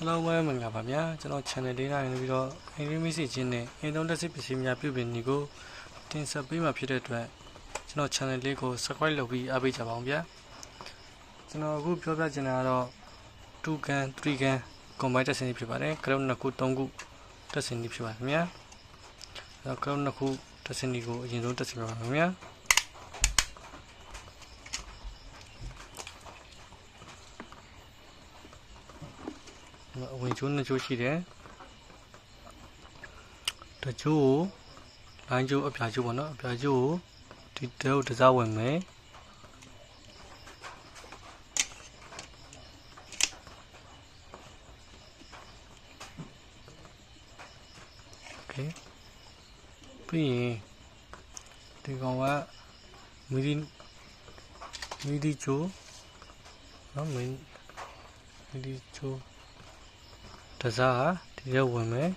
Hello ဝဲမင်္ဂလာပါဗျာကျွန်တော် channel လေးကနေပြီးတော့အင်္ဂလိပ် message ချင်းနဲ့အင်တုံးတက်စစ်ပစ္စည်းများပြုပြင်နေကိုတင်ဆက်ပေးမှာဖြစ်တဲ့အတွက်ကျွန်တော် channel လေးကို subscribe လုပ်ပြီးအားပေးကြပါအောင်ဗျာကျွန်တော်အခုပြောပြချင်တာကတော့2 gun 3 gun combine တက်စင်ဖြစ်ပါတယ် crown 2ခု3ခုတက်စင်ဖြစ်ပါခင်ဗျာအဲတော့ crown 2ခုတက်စင်ကိုအရင်ဆုံးတက်စင်ပါခင်ဗျာ အဝင်ချိုးနှစ်ချိုးရှိတယ်တချိုးကိုလိုင်းချိုးအပြာချိုးပေါ့နော်အပြာချိုးကိုဒီတဲကိုတစားဝင်မယ်โอเคပြီးရင်ဒီကောင်ကမီဒီမီဒီချိုးနော်မီမီဒီချိုး တစားဒီထဲဝင်မယ်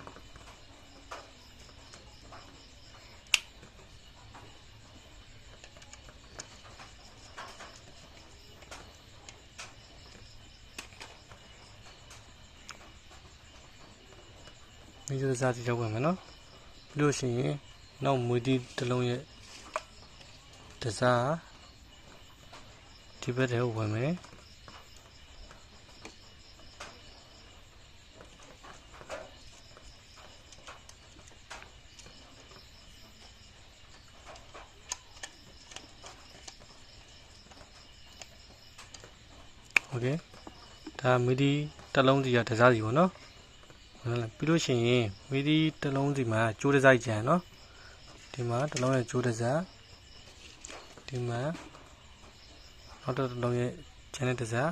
မိကျတစားဒီထဲဝင်မယ်နော်ပြီးလို့ရှိရင်နောက်မွေးဒီတစ်လုံးရဲ့တစားဒီဘက်ထဲဝင်မယ် โอเคဒါမီဒီတစ်လုံးစီကတစားစီပေါ့နော်ဟုတ်လားပြီးလို့ရှိရင်မီဒီတစ်လုံးစီမှာကျိုးတစားကြံနော်ဒီမှာတစ်လုံးရဲ့ကျိုးတစားဒီမှာနောက်တစ်လုံးရဲ့ကျန်တဲ့တစား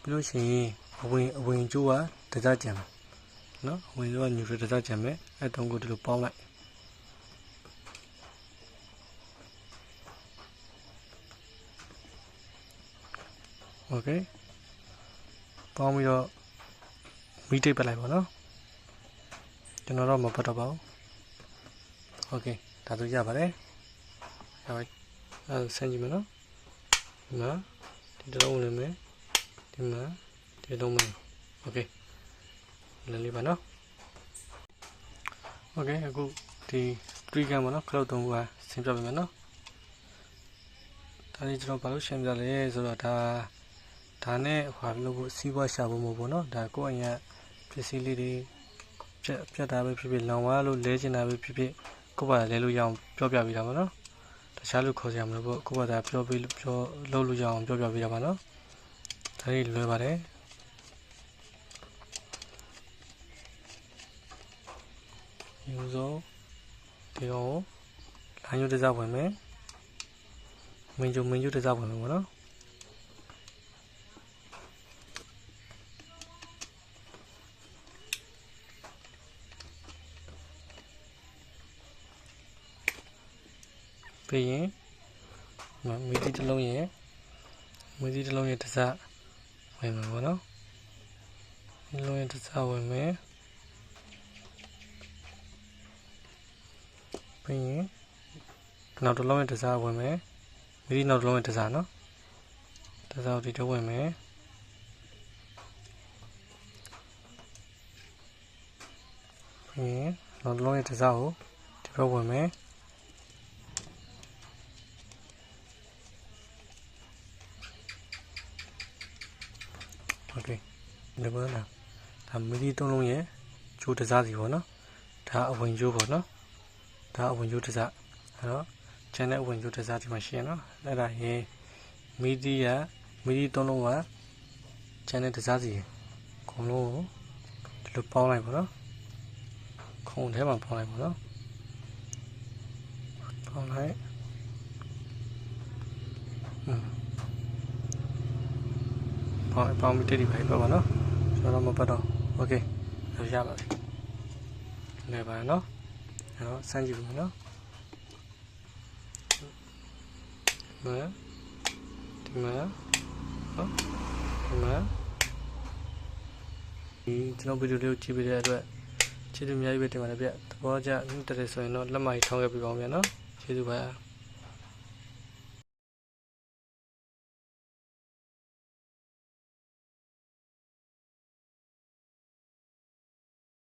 ပြီးလို့ရှိရင်အဝင်အဝင်ကျိုးကတစားကြံမယ်နော်အဝင်ကျိုးကညူထရတစားကြံမယ်အဲတုံးကိုဒီလိုပေါင်းလိုက် โอเคပေါင်းပြီးတော့မီးတိတ်ပလိုက်ပါနော်ကျွန်တော်တော့မပတ်တော့ပါဘူးโอเคဒါဆိုရပါတယ်ရပါအဲဆန်းကြည့်မယ်နော်ဒီမှာဒီတစ်လုံးဝင်မယ်ဒီမှာဒီတစ်လုံးဝင်โอเคလည်းလေးပါနော်โอเคအခုဒီ3 gram ပါနော်ခလုတ်သုံးခုကဆင်းပြပေးမယ်နော်ဒါလေးကျွန်တော်ဘာလို့ရှင်းပြလဲဆိုတော့ဒါ ဒါနဲ့ဟွာလို့ဖို့စီးပွားရှာဖို့မဟုတ်ဘူးเนาะဒါကိုယ့်အရင်ပစ္စည်းလေးတွေပြက်ပြက်တာပဲဖြစ်ဖြစ်လောင်ဝါလို့လဲကျင်တာပဲဖြစ်ဖြစ်ကိုယ့်ဘာလဲလို့ရအောင်ပြောပြပေးတာပါเนาะတခြားလူခေါ်စရာမလိုဘူးကိုယ့်ဘာသာပြောပေးပြောလုပ်လို့ရအောင်ပြောပြပေးတာပါเนาะဒါလေးလွယ်ပါတယ်ယူဆုံးဒီကောင်ကိုလိုင်းရုပ်တစ်စားဝင်မယ်မင်းကျုံမင်းကျုံတစ်စားဝင်မယ်ပေါ့နော် ပြီးရင်မီဒီတစ်လုံးရဲ့မီဒီတစ်လုံးရဲ့တစ်စဝင်မှာပေါ့နော်ဒီလုံးရဲ့တစ်စဝင်မယ်ပြီးရင်နောက်တစ်လုံးရဲ့တစ်စဝင်မယ်မီဒီနောက်တစ်လုံးရဲ့တစ်စနော်တစ်စကိုဒီတော့ဝင်မယ်ပြီးရင်နောက်တစ်လုံးရဲ့တစ်စကိုဒီဘက်ဝင်မယ် ok ဒီကွာလားဒါမီလီသုံးလုံးရဲ့ကျိုးတစားစီပေါ့နော်ဒါအဝင်ကျိုးပေါ့နော်ဒါအဝင်ကျိုးတစားအဲ့တော့ channel အဝင်ကျိုးတစားဒီမှာရှိရနော်အဲ့ဒါရင်မီဒီယာမီဒီသုံးလုံးက channel တစားစီအကုန်လုံးကိုဒီလိုပေါင်းလိုက်ပေါ့နော်ခုံထဲမှာပေါင်းလိုက်ပေါ့နော်ပေါင်းလိုက်อืม ပေါင်းပေါင်းပြီးတိတိပါပဲပါနော်ကျွန်တော်မပတ်တော့โอเคရပါပြီလဲပါနော်အဲ့တော့စမ်းကြည့်ပါနော်မဒီမှာဟုတ်ဒီမှာဒီကျွန်တော်ဗီဒီယိုလေးကိုကြည့်ပေးတဲ့အတွက်ကျေးဇူးအများကြီးပဲတင်ပါတယ်ဗျသဘောကျတက်တယ်ဆိုရင်တော့လက်မကြီးထောင်းခဲ့ပြပါဦးဗျာနော်ကျေးဇူးပါ